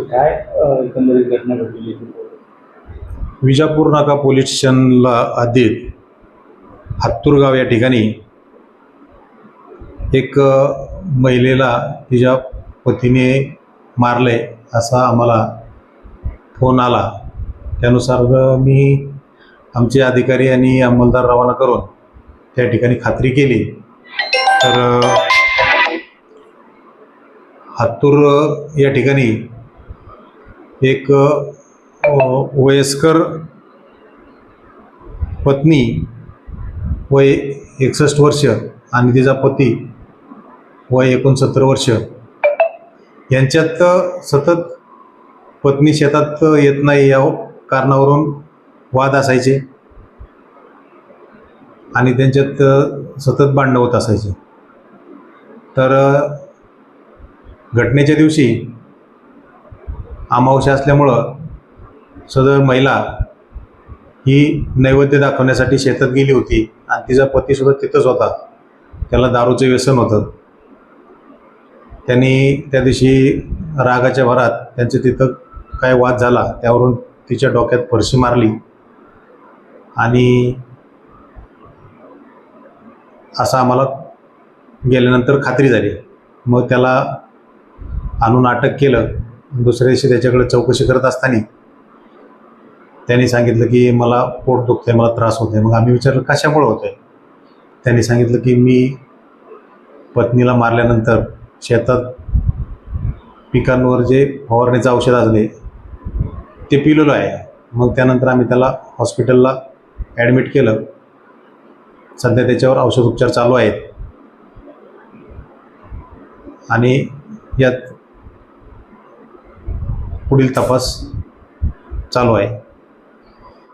काय एकंदरीत घटना घडलेली विजापूर नाका पोलीस स्टेशनला आधीत हात्तूरगाव या ठिकाणी एक महिलेला तिच्या पतीने मारले असा आम्हाला फोन आला. त्यानुसार मी आमचे अधिकारी आणि अंमलदार रवाना करून त्या ठिकाणी खात्री केली. तर अ, हातूर या ठिकाणी एक वयस्कर पत्नी वय एकसष्ट वर्ष आणि तिचा पती वय एकोणसत्तर वर्ष. यांच्यात सतत पत्नी शेतात येत नाही या कारणावरून वाद असायचे आणि त्यांच्यात सतत भांडणं होत असायचे. तर घटनेच्या दिवशी अमावस्या असल्यामुळं सदर महिला ही नैवेद्य दाखवण्यासाठी शेतात गेली होती आणि तिचा पतीसुद्धा तिथंच होता. त्याला दारूचं व्यसन होतं. त्यांनी त्या दिवशी रागाच्या भरात त्यांचं तिथं काय वाद झाला त्यावरून तिच्या डोक्यात फरशी मारली आणि असं आम्हाला गेल्यानंतर खात्री झाली. मग त्याला आणून अटक केलं. दुसऱ्या दिवशी त्याच्याकडे चौकशी करत असताना त्यांनी सांगितलं की मला पोट दुखतंय मला त्रास होतोय. मग आम्ही विचारलं कशामुळे आहे त्यांनी सांगितलं की मी पत्नीला मारल्यानंतर शेतात पिकांवर जे फवारणीचं औषध असले ते पिलेलं आहे. मग त्यानंतर आम्ही त्याला हॉस्पिटलला ॲडमिट केलं. सध्या त्याच्यावर औषधोपचार चालू आहेत. आणि यात पुढील तपास चालू आहे.